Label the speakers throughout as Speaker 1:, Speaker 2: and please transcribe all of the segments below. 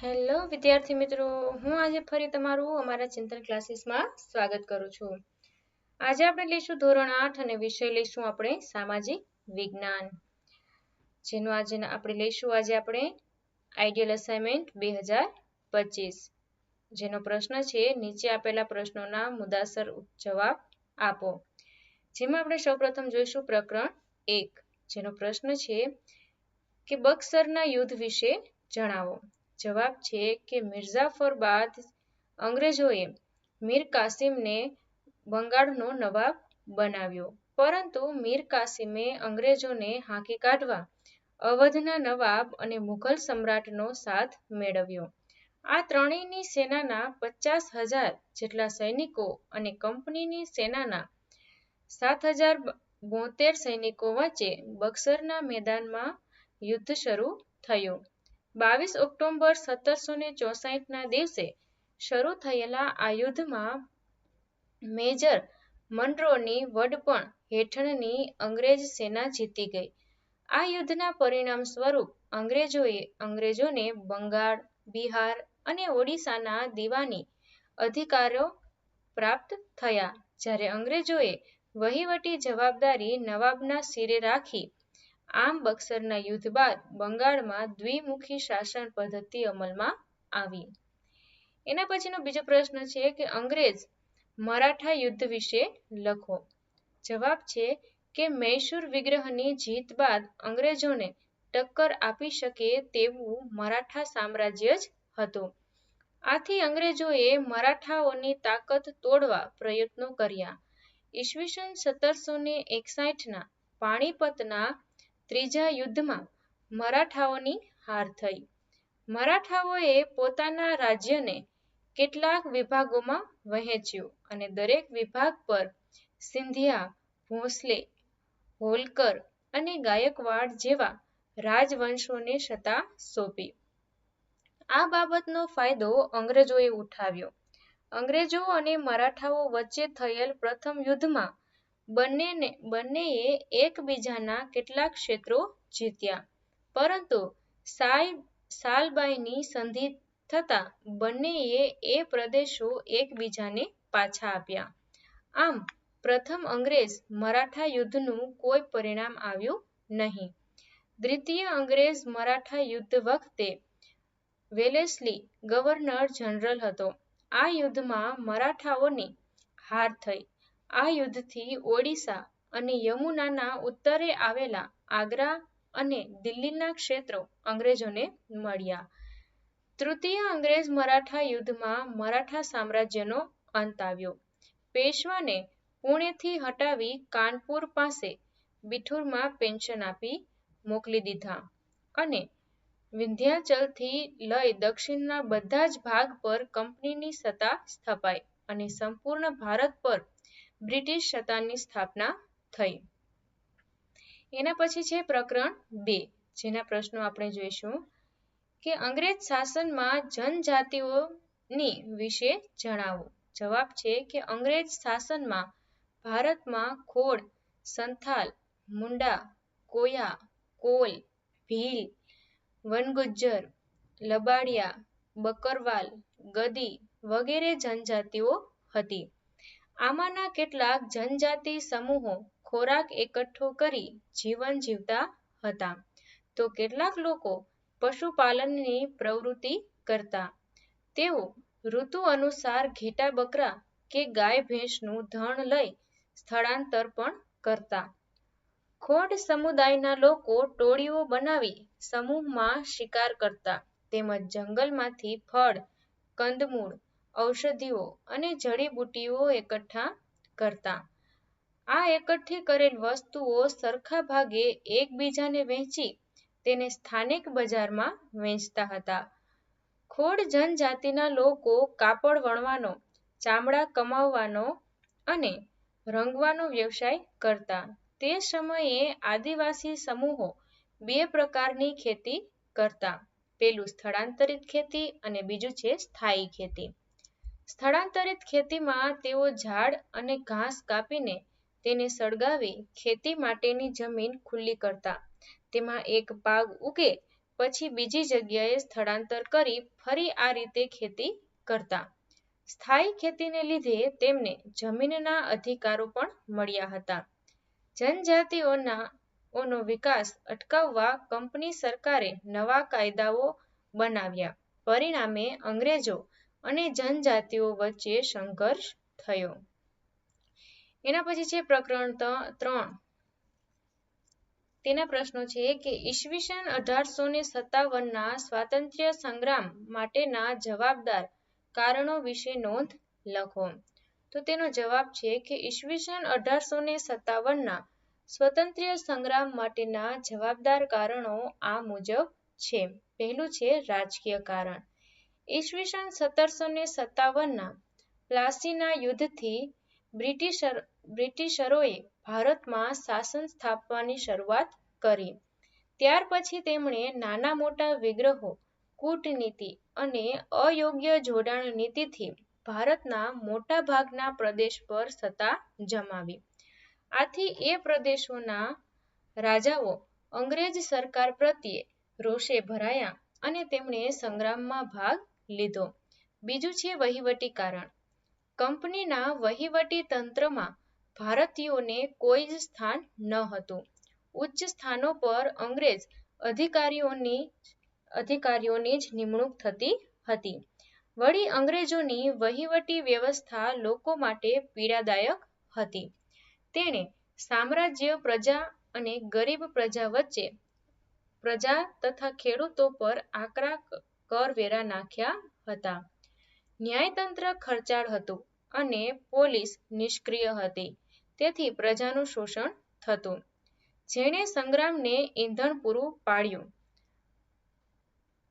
Speaker 1: Hello, વિદ્યાર્થી મિત્રો. હું આજે ફરી તમારું અમારા ચિંતન ક્લાસીસમાં સ્વાગત કરું છું. આજે આપણે લઈશું ધોરણ આઠ અને વિષય લઈશું આપણે સામાજિક વિજ્ઞાન, જેનું આજે આપણે લઈશું આજે આપણે આઈડિયલ અસાઇનમેન્ટ બે હજાર પચીસ, જેનો પ્રશ્ન છે, નીચે આપેલા પ્રશ્નોના મુદ્દાસર જવાબ આપો. જેમાં આપણે સૌપ્રથમ જોઈશું પ્રકરણ એક, જેનો પ્રશ્ન છે કે બક્સરના યુદ્ધ વિશે જણાવો. જવાબ છે કે મિર્ઝાફર બાદ અંગ્રેજોએ મીર કાસિમને બંગાળનો નવાબ બનાવ્યો. પરંતુ મીર કાસિમે અંગ્રેજોને હાંકી કાઢવા, અવધના નવાબ અને મુઘલ સમ્રાટનો સાથ મેળવ્યો. આ ત્રણેયની સેનાના પચાસ હજાર જેટલા સૈનિકો અને કંપનીની સેનાના સાત હજાર બોતેર સૈનિકો વચ્ચે બક્સરના મેદાનમાં યુદ્ધ શરૂ થયું. બાવીસ ઓક્ટોબર સત્તરસો ને ચોસાઠના દિવસે શરૂ થયેલા આ યુદ્ધમાં મેજર મનરોની વડપણ હેઠળની અંગ્રેજ સેના જીતી ગઈ. આ યુદ્ધના પરિણામ સ્વરૂપ અંગ્રેજોએ અંગ્રેજોને બંગાળ, બિહાર અને ઓડિશાના દીવાની અધિકારો પ્રાપ્ત થયા, જ્યારે અંગ્રેજોએ વહીવટી જવાબદારી નવાબના શિરે રાખી આમ બક્સરના યુદ્ધ બાદ બંગાળમાં દ્વિમુખી શાસન પદ્ધતિ અમલમાં આવી. એના પછીનો બીજો પ્રશ્ન છે કે અંગ્રેજ મરાઠા યુદ્ધ વિશે લખો. જવાબ છે કે મૈસૂર વિગ્રહની જીત બાદ અંગ્રેજોને ટક્કર આપી શકે તેવું મરાઠા સામ્રાજ્ય જ હતું. આથી અંગ્રેજોએ મરાઠાઓની તાકાત તોડવા પ્રયત્નો કર્યા. ઈસવીસન સત્તરસો ને એકસાઠના પાણીપતના ત્રીજા યુદ્ધમાં મરાઠાઓની હાર થઈ. મરાઠાઓએ પોતાના રાજ્યને કેટલાક વિભાગોમાં વહેંચ્યું અને દરેક વિભાગ પર સિંધિયા, ભોંસલે, હોલકર અને ગાયકવાડ જેવા રાજવંશોને સત્તા સોંપી. આ બાબતનો ફાયદો અંગ્રેજોએ ઉઠાવ્યો. અંગ્રેજો અને મરાઠાઓ વચ્ચે થયેલ પ્રથમ યુદ્ધમાં બંનેને, બંનેએ એકબીજાના કેટલાક ક્ષેત્રો જીત્યા. પરંતુ સાય સાલબાઈની સંધિ થતાં બંનેએ એ પ્રદેશો એકબીજાને પાછા આપ્યા. આમ, પ્રથમ અંગ્રેજ મરાઠા યુદ્ધનું કોઈ પરિણામ આવ્યું નહીં. દ્વિતીય અંગ્રેજ મરાઠા યુદ્ધ વખતે વેલેસ્લી ગવર્નર જનરલ હતો. આ યુદ્ધમાં મરાઠાઓની હાર થઈ. આ યુદ્ધથી ઓડિશા અને યમુનાના ઉત્તરે આવેલા આગ્રા અને દિલ્હીના ક્ષેત્રો અંગ્રેજોને મળ્યા. તૃતીય અંગ્રેજ મરાઠા યુદ્ધમાં મરાઠા સામ્રાજ્યનો અંત આવ્યો. પેશવાને પુણેથી હટાવી કાનપુર પાસે બિઠુરમાં પેન્શન આપી મોકલી દીધા અને વિંધ્યાચલથી લઈ દક્ષિણના બધા જ ભાગ પર કંપનીની સત્તા સ્થપાઈ અને સંપૂર્ણ ભારત પર બ્રિટિશ સત્તાની સ્થાપના થઈ. એના પછી છે પ્રકરણ બે, જેના પ્રશ્નો આપણે જોઈશું કે અંગ્રેજ શાસનમાં જનજાતિઓની વિશે જણાવો. જવાબ છે કે અંગ્રેજ શાસનમાં ભારતમાં ખોડ, સંથાલ, મુંડા, કોયા, કોલ, ભીલ, વનગુજ્જર, લબાડિયા, બકરવાલ, ગદી વગેરે જનજાતિઓ હતી. આમાંના કેટલાક જનજાતિ સમૂહો ખોરાક એકઠો કરી જીવન જીવતા હતા. તો કેટલાક લોકો પશુપાલનની પ્રવૃત્તિ કરતા. તેઓ ઋતુ અનુસાર ઘેટા બકરા કે ગાય ભેંસનું ધણ લઈ સ્થળાંતર પણ કરતા. ખોડ સમુદાયના લોકો ટોળીઓ બનાવી સમૂહમાં શિકાર કરતા તેમજ જંગલમાંથી ફળ, કંદમૂળ ઔષધિઓ અને જડીબુટ્ટીઓ એકઠા કરતા. આ એકઠી કરેલ વસ્તુઓ સરખા ભાગે એકબીજાને વહેંચી તેને સ્થાનિક બજારમાં વેચતા હતા. ખોડ જનજાતિના લોકો કાપડ વણવાનો, ચામડા કમાવવાનો અને રંગવાનો વ્યવસાય કરતા. તે સમયે આદિવાસી સમૂહો બે પ્રકારની ખેતી કરતા. પેલું સ્થળાંતરિત ખેતી અને બીજું છે સ્થાયી ખેતી. સ્થળાંતરિત ખેતીમાં તેઓ ઝાડ અને ઘાસ કાપીને તેને સળગાવી ખેતી માટેની જમીન ખુલ્લી કરતા. તેમાં એક પાક ઉગે, પછી બીજી જગ્યાએ સ્થળાંતર કરી ફરી આ રીતે ખેતી કરતા. સ્થાયી ખેતીને લીધે તેમને જમીનના અધિકારો પણ મળ્યા હતા. જનજાતિઓના ઓનો વિકાસ અટકાવવા કંપની સરકારે નવા કાયદાઓ બનાવ્યા. પરિણામે અંગ્રેજો અને જનજાતિઓ વચ્ચે સંઘર્ષ થયો. એના પછી છે પ્રકરણ ત્રણ. તેના પ્રશ્નો છે કે ઈસવીસન અઢારસો ને સત્તાવનના સ્વાતંત્ર્ય સંગ્રામ માટેના જવાબદાર કારણો વિશે નોંધ લખો. તો તેનો જવાબ છે કે ઈસવીસન અઢારસો ને સત્તાવનના સ્વતંત્ર્ય સંગ્રામ માટેના જવાબદાર કારણો આ મુજબ છે. પહેલું છે રાજકીય કારણ. ઈસવીસન સત્તરસો ને સત્તાવનના પ્લાસીના યુદ્ધથી બ્રિટિશર, બ્રિટિશરોએ ભારતમાં શાસન સ્થાપવાની શરૂઆત કરી. ત્યાર પછી તેમણે નાના મોટા વિગ્રહો, કૂટનીતિ અને અયોગ્ય જોડાણ નીતિથી ભારતના મોટા ભાગના પ્રદેશ પર સત્તા જમાવી. આથી એ પ્રદેશોના રાજાઓ અંગ્રેજ સરકાર પ્રત્યે રોષે ભરાયા અને તેમણે સંગ્રામમાં ભાગ લીધો. બીજું છે વહીવટી કારણ. કંપનીના વહીવટી તંત્રમાં ભારતીયોને કોઈ જ સ્થાન ન હતું. ઉચ્ચ સ્થાનો પર અંગ્રેજ અધિકારીઓની અધિકારીઓની જ નિમણૂક થતી હતી. વળી અંગ્રેજોની વહીવટી વ્યવસ્થા લોકો માટે પીડાદાયક હતી. તેણે સામ્રાજ્ય, પ્રજા અને ગરીબ પ્રજા વચ્ચે પ્રજા તથા ખેડૂતો પર આકરા કરવેરા નાખ્યા હતા. ન્યાયતંત્ર ખર્ચાળ હતું અને પોલીસ નિષ્ક્રિય હતી. તેથી પ્રજાનું શોષણ થતું. જેણે સંગ્રામને ઈંધણ પૂરું પાડ્યું.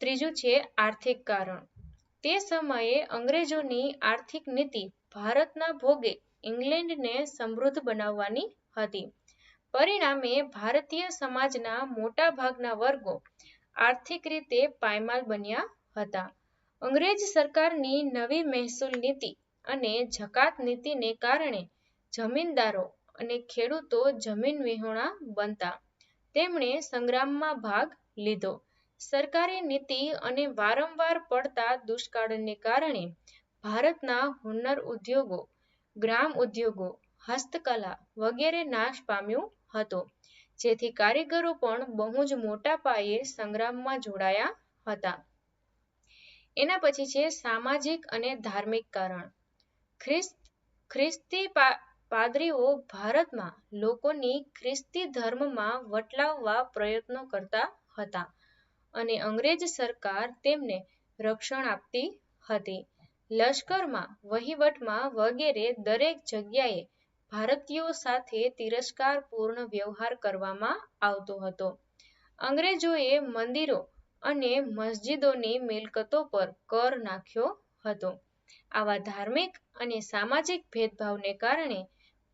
Speaker 1: ત્રીજું છે આર્થિક કારણ. તે સમયે અંગ્રેજોની આર્થિક નીતિ ભારતના ભોગે ઇંગ્લેન્ડને સમૃદ્ધ બનાવવાની હતી. પરિણામે ભારતીય સમાજના મોટા ભાગના વર્ગો આર્થિક રીતે પાયમાલ બન્યા હતા. અંગ્રેજ સરકારની નવી મહેસૂલ નીતિ અને જકાત નીતિને કારણે જમીનદારો અને ખેડૂતો જમીન વિહોણા બનતા. તેમણે સંગ્રામમાં ભાગ લીધો. સરકારી નીતિ અને વારંવાર પડતા દુષ્કાળને કારણે ભારતના હુન્નર ઉદ્યોગો, ગ્રામ ઉદ્યોગો, હસ્તકલા વગેરે નાશ પામ્યો હતો. જેથી કારીગરો પણ બહુ જ મોટા પાયે સંગ્રામમાં જોડાયા હતા. એના પછી છે સામાજિક અને ધાર્મિક કારણ. ખ્રિસ્ત, ખ્રિસ્તી પાદરીઓ ભારતમાં લોકોની ખ્રિસ્તી ધર્મમાં વટલાવવા પ્રયત્નો કરતા હતા અને અંગ્રેજ સરકાર તેમને રક્ષણ આપતી હતી. લશ્કરમાં, વહીવટમાં વગેરે દરેક જગ્યાએ ભારતીયો સાથે તિરસ્કારપૂર્ણ વ્યવહાર કરવામાં આવતો હતો. અંગ્રેજોએ મંદિરો અને મસ્જિદોની મિલકતો પર કર નાખ્યો હતો. આવા ધાર્મિક અને સામાજિક ભેદભાવને કારણે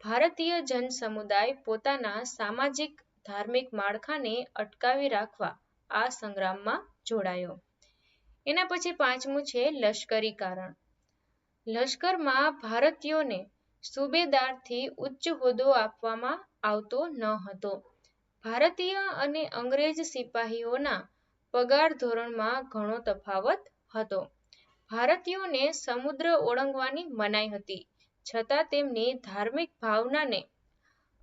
Speaker 1: ભારતીય જનસમુદાય પોતાના સામાજિક ધાર્મિક માળખાને અટકાવી રાખવા આ સંગ્રામમાં જોડાયો. એના પછી પાંચમું છે લશ્કરી કારણ. લશ્કરમાં ભારતીયોને સુબેદારથી ઉચ્ચ હોદ્દો આપવામાં આવતો ન હતો. ભારતીય અને અંગ્રેજ સિપાહીઓના પગાર ધોરણમાં ઘણો તફાવત હતો. ભારતીયોને સમુદ્ર ઓળંગવાની મનાઈ હતી. છતાં તેમની ધાર્મિક ભાવનાને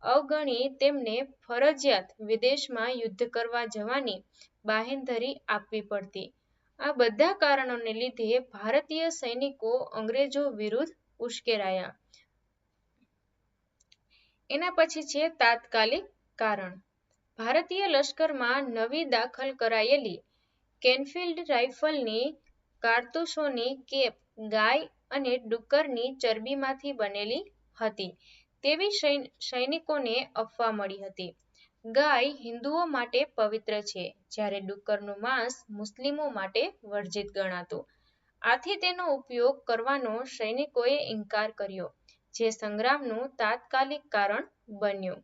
Speaker 1: અવગણી તેમને ફરજિયાત વિદેશમાં યુદ્ધ કરવા જવાની બાહેંધરી આપવી પડતી. આ બધા કારણોને લીધે ભારતીય સૈનિકો અંગ્રેજો વિરુદ્ધ ઉશ્કેરાયા. એના પછી છે તાત્કાલિક કારણ. ભારતીય લશ્કરમાં નવી દાખલ કરાયેલી કેનફિલ્ડ રાઇફલની કારતૂસોની કેપ ગાય અને ડુક્કરની ચરબીમાંથી બનેલી હતી. તેવી સૈનિકોને અફવા મળી હતી. ગાય હિન્દુઓ માટે પવિત્ર છે, જ્યારે ડુક્કરનું માંસ મુસ્લિમો માટે વર્જિત ગણાતું. આથી તેનો ઉપયોગ કરવાનો સૈનિકોએ ઇનકાર કર્યો. જે સંગ્રામનું તાત્કાલિક કારણ બન્યું.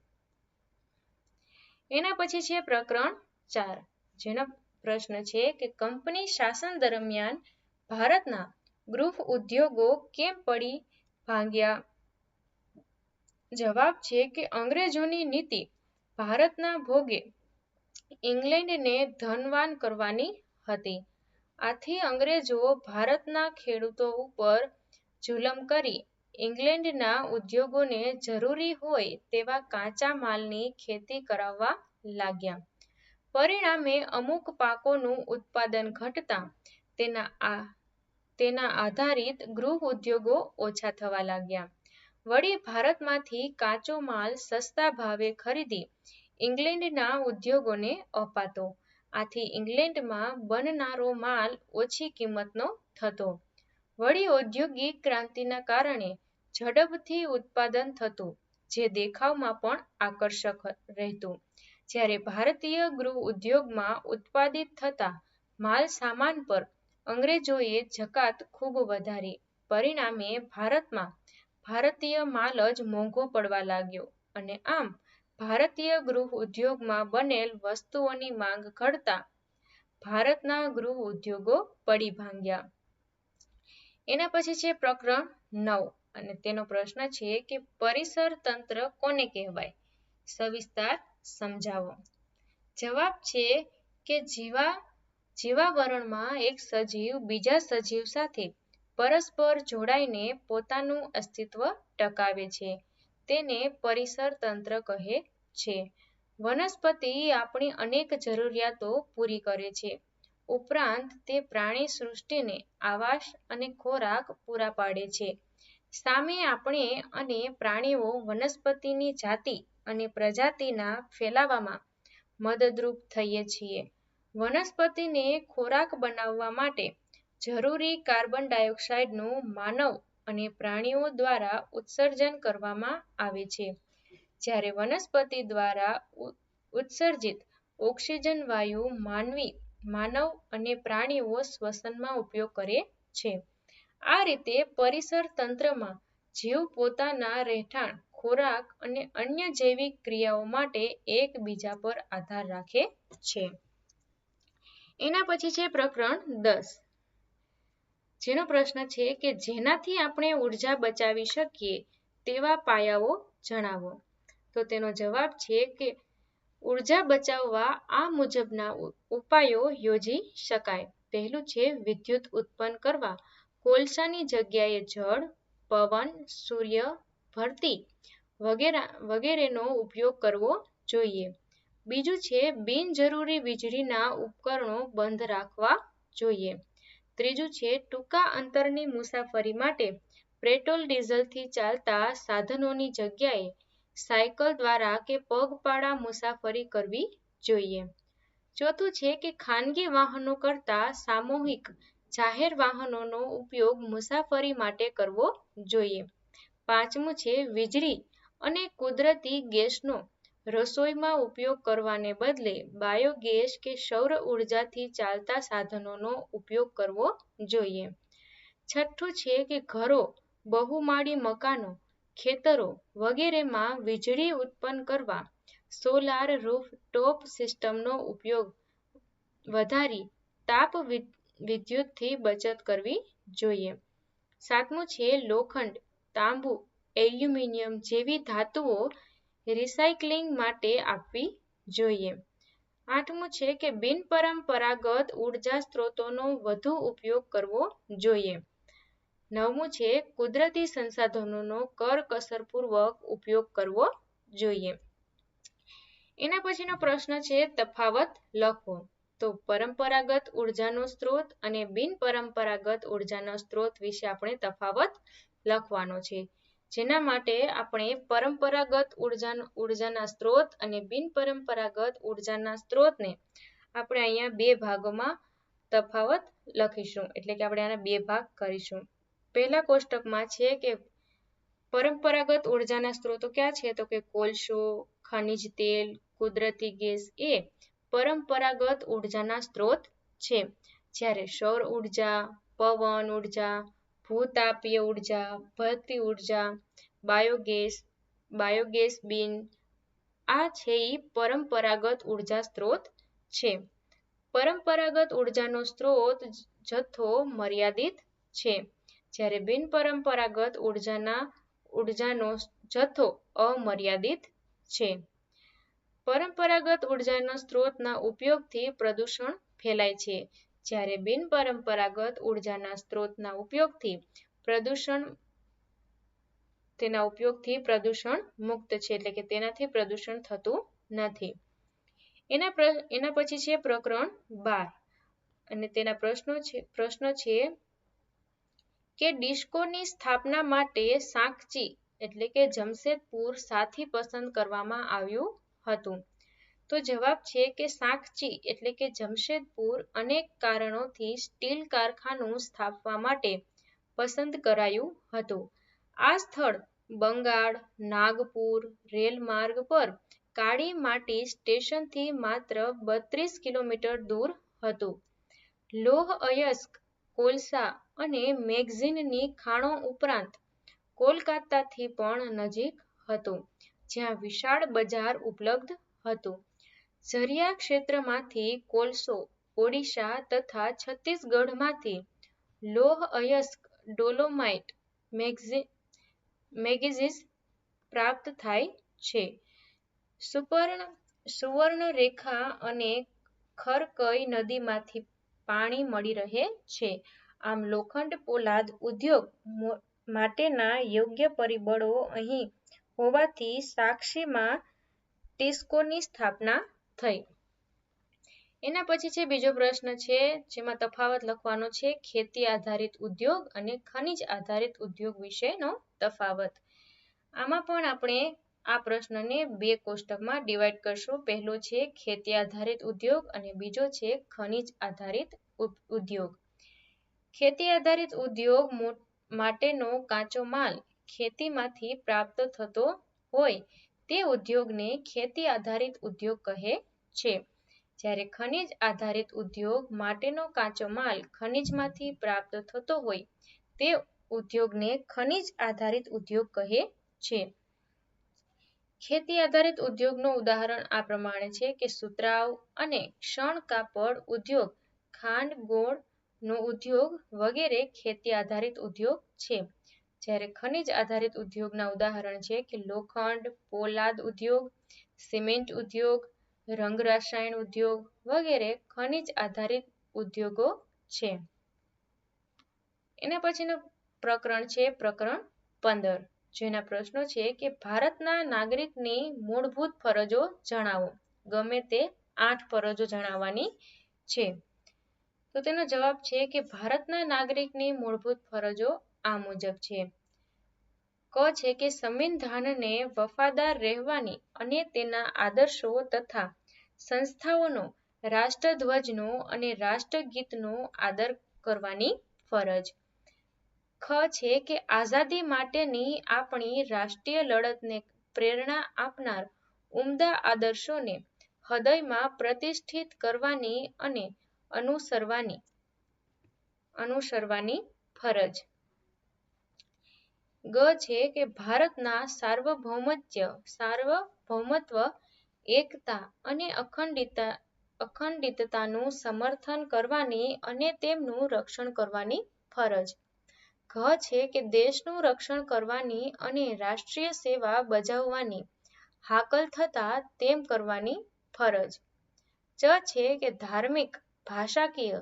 Speaker 1: એના પછી છે પ્રકરણ ચાર, જેનો પ્રશ્ન છે કે કંપની શાસન દરમિયાન ભારતના ગૃહ ઉદ્યોગો કેમ પડી ભાંગ્યા? જવાબ છે કે અંગ્રેજોની નીતિ ભારતના ભોગે ઇંગ્લેન્ડને ધનવાન કરવાની હતી. આથી અંગ્રેજો ભારતના ખેડૂતો ઉપર જુલમ કરી ઇંગ્લેન્ડના ઉદ્યોગોને જરૂરી હોય તેવા કાચા માલની ખેતી કરાવવા લાગ્યા. પરિણામે અમુક પાકોનું ઉત્પાદન ઘટતા તેના આ, તેના આધારિત ગૃહ ઉદ્યોગો ઓછા થવા લાગ્યા. વળી ભારતમાંથી કાચો માલ સસ્તા ભાવે ખરીદી ઇંગ્લેન્ડના ઉદ્યોગોને અપાતો. આથી ઇંગ્લેન્ડમાં બનનારો માલ ઓછી કિંમતનો થતો. વળી ઔદ્યોગિક ક્રાંતિના કારણે ઝડપથી ઉત્પાદન થતું, જે દેખાવમાં પણ આકર્ષક રહેતું. જ્યારે ભારતીય ગૃહ ઉદ્યોગમાં ઉત્પાદિત થતા માલ સામાન પર અંગ્રેજોએ જકાત ખૂબ વધારી પરિણામે ભારતમાં ભારતીય માલ જ મોંઘો પડવા લાગ્યો અને આમ ભારતીય ગૃહ ઉદ્યોગમાં બનેલ વસ્તુઓની માંગ ઘટતા ભારતના ગૃહ ઉદ્યોગો પડી ભાંગ્યા. એના પછી છે પ્રકરણ નવ અને તેનો પ્રશ્ન છે કે પરિસર તંત્ર કોને કહેવાય? સવિસ્તાર સમજાવો. જવાબ છે કે જીવા, જીવાવરણમાં એક સજીવ બીજા સજીવ સાથે પરસ્પર જોડાઈને પોતાનું અસ્તિત્વ ટકાવે છે તેને પરિસર તંત્ર કહે છે. વનસ્પતિ આપણી અનેક જરૂરિયાતો પૂરી કરે છે ઉપરાંત તે પ્રાણી સૃષ્ટિને આવાસ અને ખોરાક પૂરા પાડે છે. સામે આપણે અને પ્રાણીઓ વનસ્પતિની જાતિ અને પ્રજાતિના ફેલાવામાં મદદરૂપ થઈએ છીએ. વનસ્પતિને ખોરાક બનાવવા માટે જરૂરી કાર્બન ડાયોક્સાઇડનું માનવ અને પ્રાણીઓ દ્વારા ઉત્સર્જન કરવામાં આવે છે જ્યારે વનસ્પતિ દ્વારા ઉત્સર્જિત ઓક્સિજન વાયુ માનવી, માનવ અને પ્રાણીઓ શ્વસનમાં ઉપયોગ કરે છે. આ રીતે પરિસર તંત્રમાં જીવ પોતાના રહેઠાણ, ખોરાક અને અન્ય જૈવિક ક્રિયાઓ માટે એકબીજા પર આધાર રાખે છે. એના પછી છે પ્રકરણ દસ જેનો પ્રશ્ન છે કે જેનાથી આપણે ઊર્જા બચાવી શકીએ તેવા પાયાઓ જણાવો. તો તેનો જવાબ છે કે ઊર્જા બચાવવા આ મુજબના ઉપાયો યોજી શકાય. પહેલું છે વિદ્યુત ઉત્પન્ન કરવા કોલસાની જગ્યાએ જળ, પવન, સૂર્ય, ભરતી વગેરે વગેરેનો ઉપયોગ કરવો જોઈએ. બીજું છે બિનજરૂરી વીજળીના ઉપકરણો બંધ રાખવા જોઈએ. ત્રીજું છે ટૂંકા અંતરની મુસાફરી માટે પેટ્રોલ ડીઝલથી ચાલતા સાધનોની જગ્યાએ સાયકલ દ્વારા કે પગપાળા મુસાફરી કરવી જોઈએ. ચોથું છે કે ખાનગી વાહનો કરતા સામૂહિક જાહેર વાહનોનો ઉપયોગ મુસાફરી માટે કરવો જોઈએ. પાંચમું છે વીજળી અને કુદરતી ગેસનો રસોઈમાં ઉપયોગ કરવાને બદલે બાયોગેસ કે સૌર ઉર્જાથી ચાલતા સાધનોનો ઉપયોગ કરવો જોઈએ. છઠ્ઠું છે કે ઘરો, બહુમાળી મકાનો, ખેતરો વગેરેમાં વીજળી ઉત્પન્ન કરવા સોલાર રૂફ ટોપ સિસ્ટમનો ઉપયોગ વધારી તાપ વિદ્યુતથી બચત કરવી જોઈએ. સાતમું છે લોખંડ, તાંબુ, એલ્યુમિનિયમ જેવી ધાતુઓ રિસાયક્લિંગ માટે આપવી જોઈએ. આઠમું છે કે બિનપરંપરાગત ઊર્જા સ્ત્રોતોનો વધુ ઉપયોગ કરવો જોઈએ. નવમું છે કુદરતી સંસાધનોનો કરકસરપૂર્વક ઉપયોગ કરવો જોઈએ. એના પછીનો પ્રશ્ન છે તફાવત લખો. તો પરંપરાગત ઉર્જાનો સ્ત્રોત અને બિનપરંપરાગત ઉર્જાનો સ્ત્રોત વિશે આપણે તફાવત લખવાનો છે. જેના માટે આપણે પરંપરાગત ઉર્જાનો ઉર્જાના સ્ત્રોત અને બિનપરંપરાગત ઉર્જાના સ્ત્રોતને આપણે અહીંયા બે ભાગોમાં તફાવત લખીશું એટલે કે આપણે આના બે ભાગ કરીશું. પહેલા કોષ્ટકમાં છે કે પરંપરાગત ઉર્જાના સ્ત્રોતો ક્યાં છે તો કે કોલસો, ખનિજ તેલ, કુદરતી ગેસ એ પરંપરાગત ઉર્જાના સ્ત્રોત છે. જ્યારે સૌર ઊર્જા, પવન ઊર્જા, ભૂતાપીય ઊર્જા, ભરતી ઊર્જા, બાયોગેસ, બાયોગેસ બિન આ છે એ પરંપરાગત ઊર્જા સ્ત્રોત છે. પરંપરાગત ઉર્જાનો સ્ત્રોત જથ્થો મર્યાદિત છે જ્યારે બિનપરંપરાગત ઉર્જાના ઉર્જાનો જથ્થો અમર્યાદિત છે. પરંપરાગત ઉર્જાના સ્ત્રોતના ઉપયોગથી પ્રદૂષણ ફેલાય છે. જ્યારે બિનપરંપરાગત ઉર્જાના સ્ત્રોતના ઉપયોગથી પ્રદૂષણ તેના ઉપયોગથી પ્રદૂષણ મુક્ત છે, એટલે કે તેનાથી પ્રદૂષણ થતું નથી. એના એના પછી છે પ્રકરણ બાર. અને તેના પ્રશ્નો છે, પ્રશ્ન છે કે ડિસ્કોની સ્થાપના માટે સાંકચી એટલે કે જમશેદપુર સાથી પસંદ કરવામાં આવ્યું હતું. તો જવાબ છે કે સાંકચી એટલે કે જમશેદપુર અનેક કારણોથી સ્ટીલ કારખાનું સ્થાપવા માટે પસંદ કરાયું હતું. આ સ્થળ બંગાળ, નાગપુર, રેલમાર્ગ પર કાળી માટી સ્ટેશનથી માત્ર બત્રીસ કિલોમીટર દૂર હતું. લોહ અયસ્ક, કોલસા અને મેગઝીનની ખાણો ઉપરાંત કોલકાતાથી પણ નજીક હતું. જ્યાં વિશાળ બજાર ઉપલબ્ધ હતું. ઝરિયા ક્ષેત્રમાંથી કોલસો, ઓડિશા તથા છત્તીસગઢમાંથી લોહ અયસ્ક ડોલોમાઇટ મેગેઝિસ પ્રાપ્ત થાય છે. સુપર્ણ સુવર્ણરેખા અને ખરકઈ નદીમાંથી પાણી મળી રહે છે. આમ લોખંડ પોલાદ ઉદ્યોગ માટેના યોગ્ય પરિબળો અહીં હોવાથી સાક્ષીમાં ટિસ્કોની સ્થાપના થઈ. એના પછી છે બીજો પ્રશ્ન છે, જેમાં તફાવત લખવાનો છે, ખેતી આધારિત ઉદ્યોગ અને ખનિજ આધારિત ઉદ્યોગ વિશેનો તફાવત. આમાં પણ આપણે આ પ્રશ્નને બે કોષ્ટકમાં ડિવાઈડ કરશું. પહેલો છે ખેતી આધારિત ઉદ્યોગ અને બીજો છે ખનિજ આધારિત ઉદ્યોગ. ખેતી આધારિત ઉદ્યોગ માટેનો કાચો માલ ખેતીમાંથી પ્રાપ્ત થતો હોય તે ઉદ્યોગને ખેતી આધારિત ઉદ્યોગ કહે છે. જ્યારે ખનિજ આધારિત ઉદ્યોગ માટેનો કાચો માલ ખનિજમાંથી પ્રાપ્ત થતો હોય તે ઉદ્યોગને ખનિજ આધારિત ઉદ્યોગ કહે છે. ખેતી આધારિત ઉદ્યોગનું ઉદાહરણ આ પ્રમાણે છે કે સુતરાઉ અને શણ કાપડ ઉદ્યોગ, ખાંડ ગોળ નો ઉદ્યોગ વગેરે ખેતી આધારિત ઉદ્યોગ છે. જ્યારે ખનિજ આધારિત ઉદ્યોગના ઉદાહરણ છે કે લોખંડ, પોલાદ ઉદ્યોગ, સિમેન્ટ ઉદ્યોગ, રંગ રસાયણ ઉદ્યોગ વગેરે ખનિજ આધારિત ઉદ્યોગો છે. એના પછીનું પ્રકરણ છે પ્રકરણ પંદર, જેના પ્રશ્નો છે કે ભારતના નાગરિકની મૂળભૂત ફરજો જણાવો. ગમે તે આઠ ફરજો જણાવવાની છે. તો તેનો જવાબ છે કે ભારતના નાગરિકની મૂળભૂત ફરજો આ મુજબ છે. ક છે કે સંવિધાનને વફાદાર રહેવાની અને તેના આદર્શો તથા સંસ્થાઓનો, રાષ્ટ્રધ્વજનો અને રાષ્ટ્રગીતનો આદર કરવાની ફરજ. ખ છે કે આઝાદી માટેની આપણી રાષ્ટ્રીય લડતને પ્રેરણા આપનાર ઉમદા આદર્શોને હૃદયમાં પ્રતિષ્ઠિત કરવાની અને અનુસરવાની અનુસરવાની ફરજ. ગ છે કે ભારતના સાર્વભૌમત્ય, સાર્વભૌમત્વ, એકતા અને અખંડિતતા અખંડિતતાનું સમર્થન કરવાની અને તેમનું રક્ષણ કરવાની ફરજ. ઘ છે કે દેશનું રક્ષણ કરવાની અને રાષ્ટ્રીય સેવા બજાવવાની. હાકલ થતા તેમ કરવાની ફરજ. ચ છે કે ધાર્મિક, ભાષાકીય,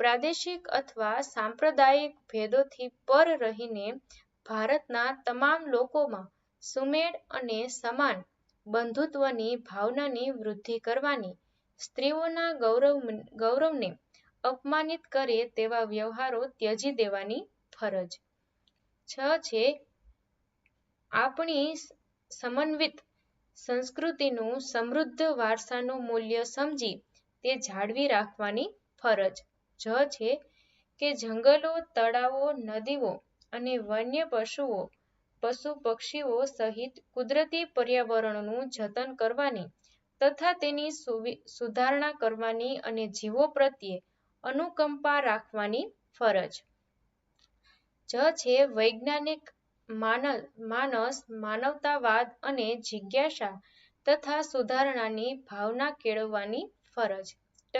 Speaker 1: પ્રાદેશિક અથવા સાંપ્રદાયિક ભેદોથી પર રહીને ભારતના તમામ લોકોમાં સુમેળ અને સમાન બંધુત્વની ભાવનાની વૃદ્ધિ કરવાની સ્ત્રીઓના ગૌરવ ગૌરવને અપમાનિત કરે તેવા વ્યવહારો ત્યજી દેવાની ફરજ. છ છે, આપણી સમન્વિત સંસ્કૃતિનું સમૃદ્ધ વારસાનું મૂલ્ય સમજી તે જાળવી રાખવાની ફરજ. જ છે કે જંગલો, તળાવો, નદીઓ અને વન્ય પશુઓ પશુ પક્ષીઓ સહિત કુદરતી પર્યાવરણનું જતન કરવાની તથા તેની સુધારણા કરવાની અને જીવો પ્રત્યે અનુકંપા રાખવાની ફરજ. જ છે વૈજ્ઞાનિક માનસ, માનવતાવાદ અને જિજ્ઞાસા તથા સુધારણાની ભાવના કેળવવાની ફરજ. ટ.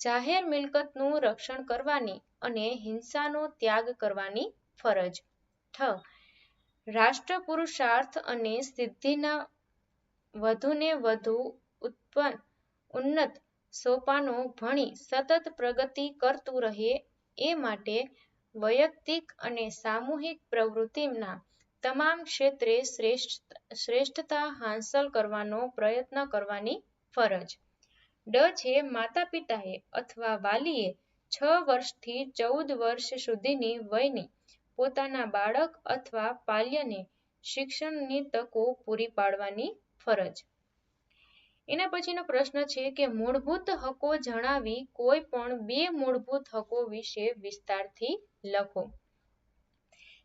Speaker 1: જાહેર મિલકતનું રક્ષણ કરવાની અને હિંસાનો ત્યાગ કરવાની ફરજ. ઠ. રાષ્ટ્ર પુરુષાર્થ અને સિદ્ધિના વધુને વધુ ઉત્પન્ન, ઉન્નત, સોપાનો ભણી સતત પ્રગતિ કરતું રહે એ માટે વૈયક્તિક અને સામૂહિક પ્રવૃત્તિના તમામ ક્ષેત્રે શ્રેષ્ઠ, શ્રેષ્ઠતા હાંસલ કરવાનો પ્રયત્ન કરવાની ફરજ. ડ છે માતા પિતાએ અથવા વાલીએ છ વર્ષથી ચૌદ વર્ષ સુધીની વયની પોતાના બાળક અથવા પાલ્યને શિક્ષણની તકો પૂરી પાડવાની ફરજ. એના પછીનો પ્રશ્ન છે કે મૂળભૂત હકો જણાવી કોઈ પણ બે મૂળભૂત હકો વિશે વિસ્તારથી લખો.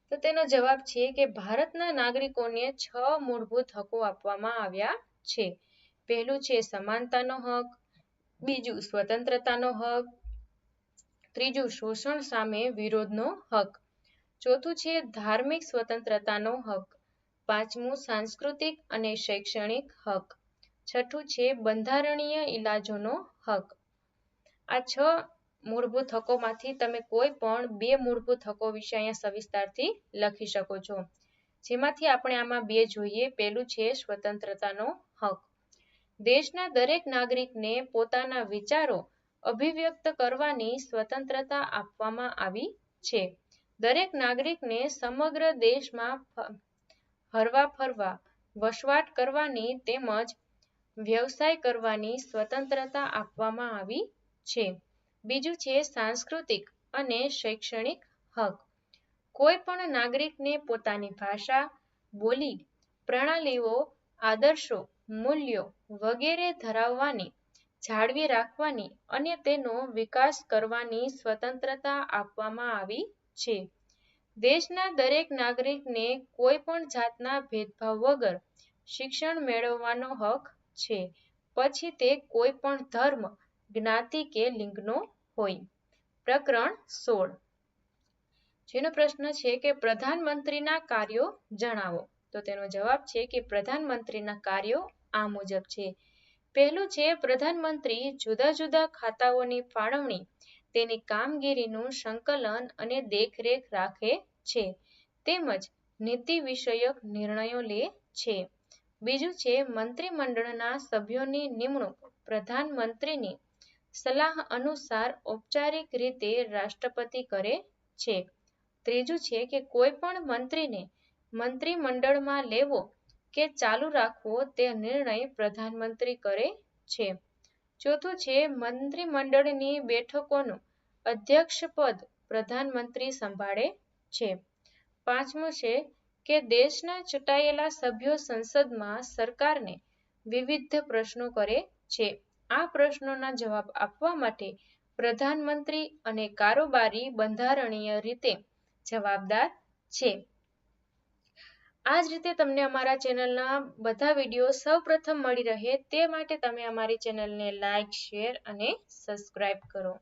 Speaker 1: તો તેનો જવાબ છે કે ભારતના નાગરિકોને છ મૂળભૂત હકો આપવામાં આવ્યા છે. પહેલું છે સમાનતાનો હક, બીજું સ્વતંત્રતાનો હક, ત્રીજું શોષણ સામે વિરોધનો હક. ચોથું છે ધાર્મિક સ્વતંત્રતાનો હક. પાંચમું સાંસ્કૃતિક અને શૈક્ષણિક હક. છઠ્ઠું છે બંધારણીય ઇલાજોનો હક. આ છ મૂળભૂત હકોમાંથી તમે કોઈ પણ બે મૂળભૂત હકો વિશે અહીંયા સવિસ્તારથી લખી શકો છો. જેમાંથી આપણે આમાં બે જોઈએ. પેલું છે સ્વતંત્રતાનો હક. દેશના દરેક નાગરિકને પોતાના વિચારો અભિવ્યક્ત કરવાની સ્વતંત્રતા આપવામાં આવી છે. દરેક નાગરિકને સમગ્ર દેશમાં હરવા ફરવા, વસવાટ કરવાની તેમજ વ્યવસાય કરવાની સ્વતંત્રતા આપવામાં આવી છે. બીજું છે સાંસ્કૃતિક અને શૈક્ષણિક હક. કોઈ પણ નાગરિકને પોતાની ભાષા, બોલી, પ્રણાલીઓ, આદર્શો, મૂલ્યો વગેરે ધરાવવાની, જાળવી રાખવાની અને તેનો વિકાસ કરવાની સ્વતંત્રતા આપવામાં આવી છે. દેશના દરેક નાગરિકને કોઈ પણ જાતના ભેદભાવ વગર શિક્ષણ મેળવવાનો હક છે. પછી તે કોઈ પણ ધર્મ, જ્ઞાતિ કે લિંગનો હોય. પ્રકરણ સોળ. જેનો પ્રશ્ન છે કે પ્રધાનમંત્રીના કાર્યો જણાવો. તો તેનો જવાબ છે કે પ્રધાનમંત્રીના કાર્યો આ મુજબ છે. પહેલું છે, પ્રધાનમંત્રી જુદા જુદા ખાતાઓની ફાળવણી તેની કામગીરીનું સંકલન અને દેખરેખ રાખે છે. તેમજ નીતિ વિષયક નિર્ણયો લે છે. બીજું છે મંત્રીમંડળના સભ્યોની નિમણૂક. પ્રધાનમંત્રીની સલાહ અનુસાર ઔપચારિક રીતે રાષ્ટ્રપતિ કરે છે. ત્રીજું છે કે કોઈ પણ મંત્રીને મંત્રીમંડળમાં લેવો કે ચાલુ રાખવો તે નિર્ણય પ્રધાનમંત્રી કરે છે. ચોથું છે મંત્રીમંડળની બેઠકોનું અધ્યક્ષપદ પ્રધાનમંત્રી સંભાળે છે. પાંચમું છે કે દેશના ચૂંટાયેલા સભ્યો સંસદમાં સરકારને વિવિધ પ્રશ્નો કરે છે. આ પ્રશ્નોના જવાબ આપવા માટે પ્રધાનમંત્રી અને કારોબારી બંધારણીય રીતે જવાબદાર છે. આ જ રીતે તમને અમારા ચેનલના બધા વીડિયો સૌપ્રથમ મળી રહે તે માટે તમે અમારી ચેનલને લાઇક શેર અને સબસ્ક્રાઇબ કરો.